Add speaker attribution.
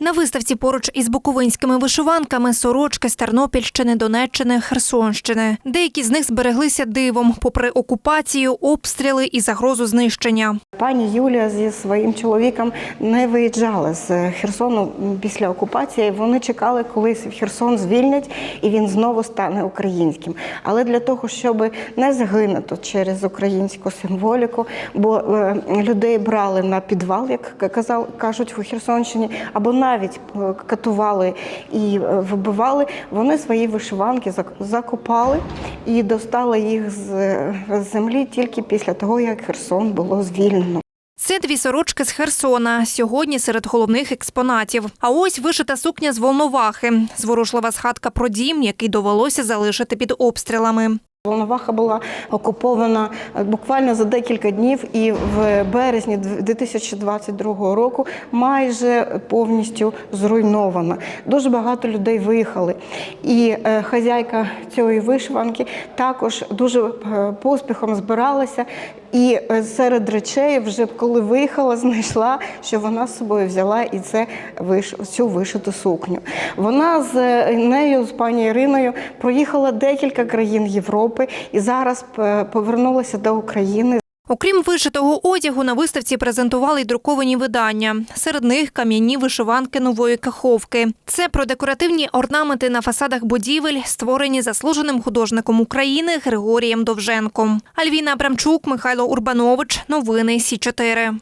Speaker 1: На виставці поруч із буковинськими вишиванками сорочки з Тернопільщини, Донеччини, Херсонщини. Деякі з них збереглися дивом, попри окупацію, обстріли і загрозу знищення.
Speaker 2: Пані Юлія зі своїм чоловіком не виїжджала з Херсону після окупації. Вони чекали, коли Херсон звільнять і він знову стане українським. Але для того, щоб не загинути через українську символіку, бо е, людей брали на підвал, як казав, кажуть у Херсонщині, або навіть е, катували і е, вибивали, вони свої вишиванки закопали і достали їх з з землі тільки після того, як Херсон було звільнено.
Speaker 1: Це дві сорочки з Херсона. Сьогодні серед головних експонатів. А ось вишита сукня з Волновахи. Зворушлива згадка про дім, який довелося залишити під обстрілами.
Speaker 2: Волноваха була окупована е, буквально за декілька днів, і в березні 2022 року майже повністю зруйнована. Дуже багато людей виїхали. І е, хазяйка цієї вишиванки також дуже е, поспіхом збиралася. І серед речей, вже коли виїхала, знайшла, що вона з собою взяла і це виш- цю вишиту сукню. Вона з нею, з пані Іриною, проїхала декілька країн Європи і зараз е, повернулася до України.
Speaker 1: Окрім вишитого одягу, на виставці презентували й друковані видання. Серед них кам'яні вишиванки нової каховки. Це про декоративні орнаменти на фасадах будівель, створені заслуженим художником України Григорієм Довженком. Альвіна Абрамчук, Михайло Урбанович. Новини Сі 4